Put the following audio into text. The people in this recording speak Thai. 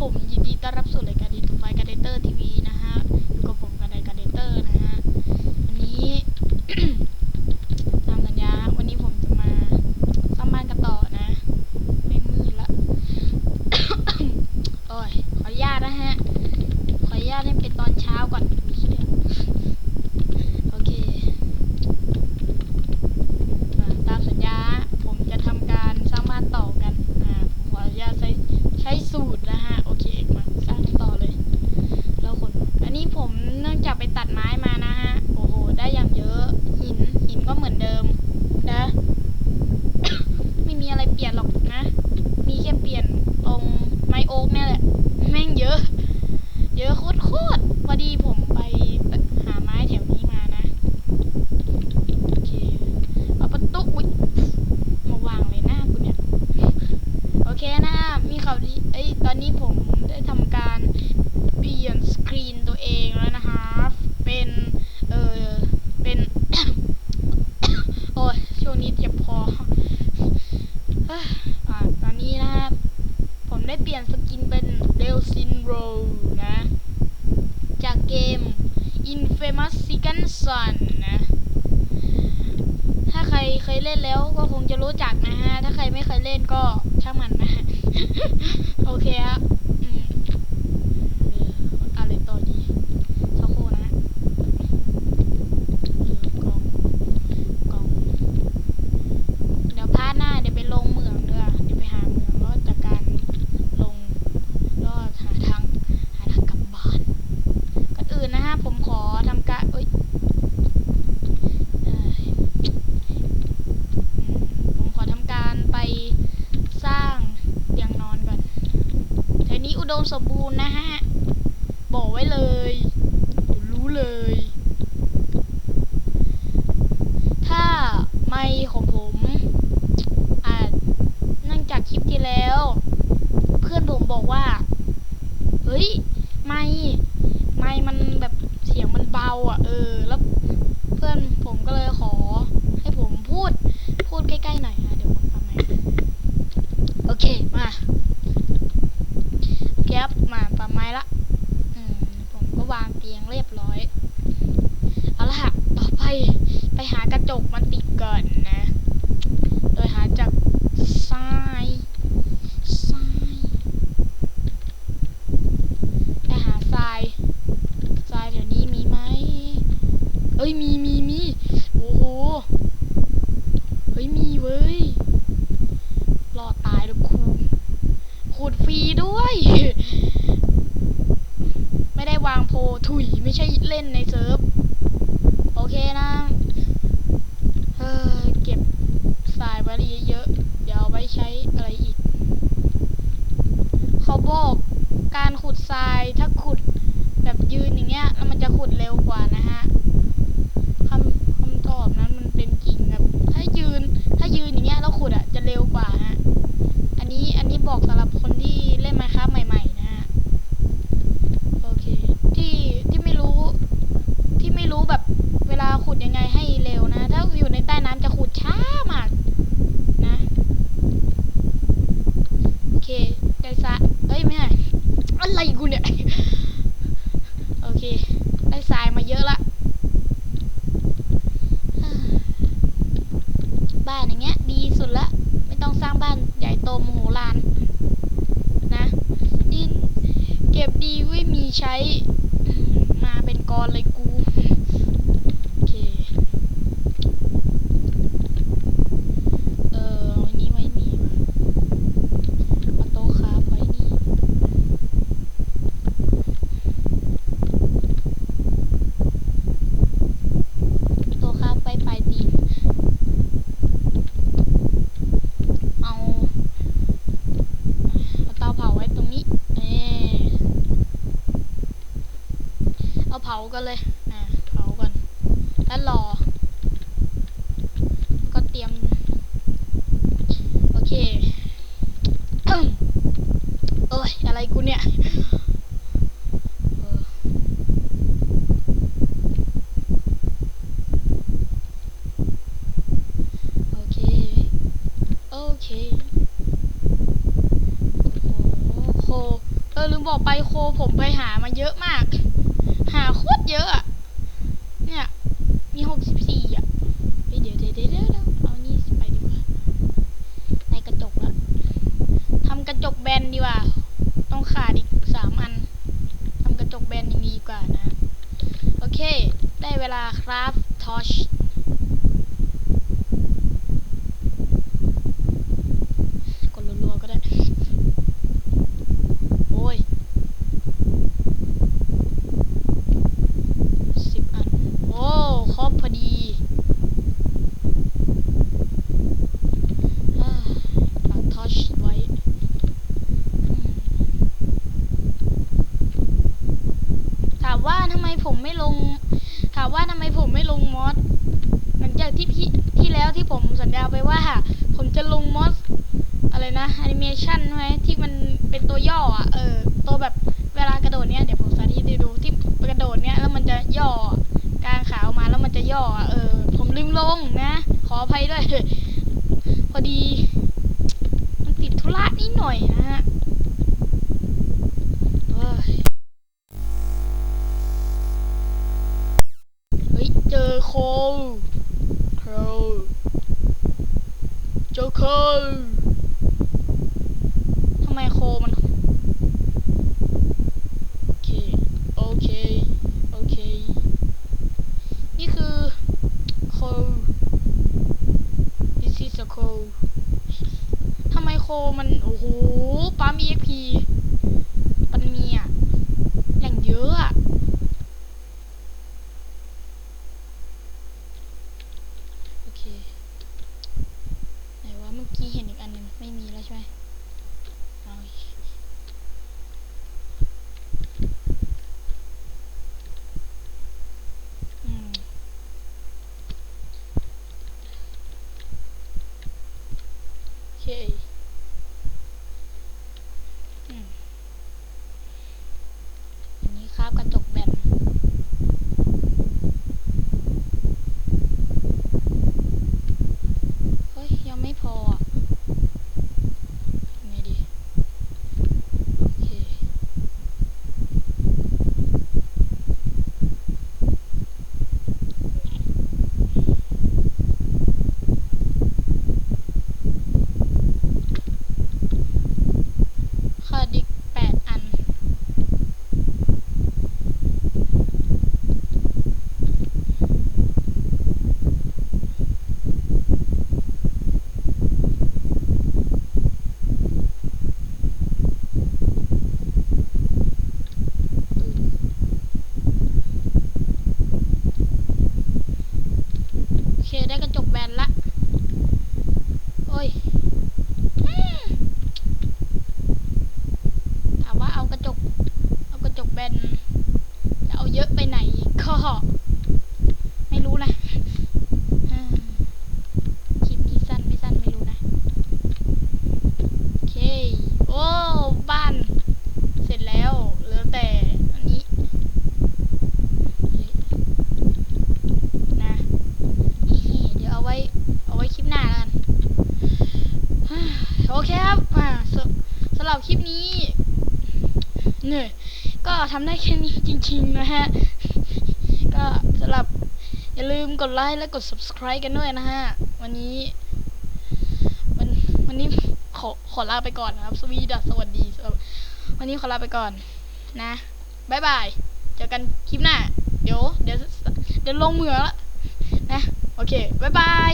ผมยินดีต้อนรับสู่รายการดีทูไฟการเดเตอร์ทีวีนะฮะอยู่กับผมกันในการเดเตอร์นะฮะวันนี้ตามสัญญาวันนี้ผมจะมาสร้างบ้านกันต่อนะไม่มืดละโอ้ยขออนุญาตนะฮะขออนุญาตให้เป็นตอนเช้าก่อนเหี้ยโอเคตามสัญญาผมจะทำการสร้างบ้านต่อกันอ่าผมขออนุญาตใช้ใช้สูตรนะฮะ โอเค มาสร้างต่อเลย แล้วคน อันนี้ผมเนื่องจากไปตัดไม้มานะฮะ โอ้โห ได้อย่างเยอะ หิน หินก็เหมือนเดิม นะ ไม่มีอะไรเปลี่ยนหรอกนะ มีแค่เปลี่ยนตรงไม้โอ๊กเนี่ยแหละ แม่งเยอะ เยอะโคตรโคตรพอดีผมไปหาไม้แถวนี้มานะ โอเคเอาประตูอุ๊ยมาวางเลยหน้ากูเนี่ย โอเคนะ มีข่าวดี เอ้ย ตอนนี้ผมได้ทำการเปลี่ยนสกรีนตัวเองแล้วนะคะ เป็น เออเป็น โอ้ย ช่วงนี้เจ็บคอ เอ้ยอ่าตอนนี้นะครับ ผมได้เปลี่ยนสกินเป็นเดลซินโรนะ จากเกม Infamous สั่นนะ ถ้าใครเคยเล่นแล้วก็คงจะรู้จักนะฮะ ถ้าใครไม่เคยเล่นก็ช่างมันนะ โอเคครับมเอออะไรต่อดีสักครู่นะเออกล่องกล่อง เดี๋ยวพาร์ทหน้าเดี๋ยวไปลงเหมืองเด้อเดี๋ยวไปหาเหมืองแล้วจากการลงแล้วหาทางหาทางกลับบ้านก่อนอื่นนะฮะผมขอทำการเอ้ยเอ้ยอืมผมขอทำการไปสร้างเตียงนอนก่อนแถวนี้อุ ดมสมบูรณ์นะฮะ บอกไว้เลย รู้เลย ถ้าไม่ของผมอาจนื่งจากคลิปที่แล้ว เพื่อนผมบอกว่า เฮ้ย ไม่ไม่มันแบบเสียงมันเบาอะ เออ แล้วเพื่อนผมก็เลยขอ ให้ผมพูด พูดใกล้ๆหน่อยนะเดี๋ยวผมทำไมค์โอเค มาโอเครับมาปรับไม้ละอืมผมก็วางเตียงเรียบร้อย เอาละต่อไปไปหากระจกมันติดก่อนนะ โดยหาจากซ้ายซ้ายไปหาทรายทรายแถวนี้มีไหมเอ้ยมีมีมีโอ้โหเฮ้ยมีเว้ยรอดตายแล้วครูขูดฟรีด้วย วางโพถุยไม่ใช่เล่นในเซิร์ฟ โอเคนะเออเก็บทรายไว้เยอะๆเดี๋ยวเอาไว้ใช้อะไรอีก เขาบอกการขุดทรายถ้าขุดแบบยืนอย่างเงี้ยแล้วมันจะขุดเร็วกว่านะฮะคำคำตอบนั้นมันเป็นจริงครับ ถ้ายืนถ้ายืนอย่างเงี้ยแล้วขุดอะจะเร็วกว่าฮะ อันนี้อันนี้บอกสำหรับคนที่เล่นไมค้าใหม่ ๆ นะฮะ โอเค ที่ที่ไม่รู้ ที่ไม่รู้แบบเวลาขุดยังไงให้เร็วนะ ถ้าอยู่ในใต้น้ำจะขุดช้ามากนะ โอเค ได้ซะเอ้ย ไม่ใช่อะไรกูเนี่ย โอเค ได้ทรายมาเยอะละ บ้านอย่างเงี้ย ดีสุดละ ไม่ต้องสร้างบ้านให ญ่โตมโหฬารนะ ดินเก็บดีไว้มีใช้มาเป็นกรเลยกู โอเค เออไว้นี่ไว้นี่วะเอาโต๊ะคราฟไว้นี่ โต๊ะคราฟไว้ปลายตีนเอา เอาเตาเผาไว้ตรงนี้เออ เผากันเลยอ่าเผาก่อนแล้วรอ ก็เตรียม โอเคอึ้มโอ้ยอะไรกูเนี่ยโอเคโอเคโอ้โหโคเออลืมบอกไปโคผมไปหามาเยอะมาก หาโคตรเยอะอะเนี่ย มีหกสิบสี่อะเฮ้ยเดี๋ยวเดี๋ยวเดี๋ยวเดี๋ยวเดี๋ยวเอานี่ไปดีกว่า ในกระจกละทำกระจกแบนดีกว่า ต้องขาดอีกสามอันทำกระจกแบนอย่างนี้ดีกว่านะ โอเค ได้เวลาครับทอชกดรัวๆก็ได้ โอ้ยสิบอัน โอ้ครบพอดีอ่าปักทอชไว้อืมถามว่าทำไม ผมไม่ลง ถามว่าทำไมผมไม่ลงมอสหลังจากที่พี่ที่แล้วที่ผมสัญญาไปว่า ผมจะลงมอสอะไรนะแอนิเมชันไหมที่มันเป็นตัวย่ออะเออตัวแบบเวลากระโดดเนี้ยเดี๋ยวผมสาธิตให้ดูที่กระโดดเนี้ยแล้วมันจะย่อกลางขาออกมาแล้วมันจะย่ออะเออ ผมลืมลงนะ ขออภัยด้วย พอดี มันติดธุระนิดหน่อยนะฮะเอ้ยเฮ้ย เจอโคลโคลเจอโคล ทำไมโคมัน โอเค โอเค โอเค นี่คือโค this is a โคทำไมโคมัน โอ้โหปั๊ม EXP ปันมีอะอย่างเยอะอะโอเค ไหนว่าเมื่อกี้เห็นอีกอันหนึ่งไมีแล้วใช่ไหมเอาอีกอืม โอเค อืม อันนี้ครับกระจกแบน เฮ้ย ยังไม่พออะทำไงดี โอเค ขาดอีกแปดอัน โอเค ได้กระจกแบนละ โอ้ยอืมถามว่าเอากระจก เอากระจกแบน จะ เยอะไปไหนก็ไม่รู้นะคลิปนี้สั้นไม่สั้นไม่รู้นะโอเค โอ้บ้านเสร็จแล้วเหลือแต่อันนี้นะฮิฮิเดี๋ยวเอาไว้เอาไว้คลิปหน้าแล้วกันโอเคครับอ่าสสำหรับคลิปนี้เหนื่อย ก็ทำได้แค่นี้จริงๆนะฮะ ก็สำหรับอย่าลืมกดไลค์และกด subscribe กันด้วยนะฮะ วันนี้วันวันนี้ขอขอลาไปก่อนนะครับ สวีดัสสวัสดี วันนี้ขอลาไปก่อนนะบายบาย เจอกันคลิปหน้า เดี๋ยว เดี๋ยวเดี๋ยวลงเหมือละนะ โอเคบายบาย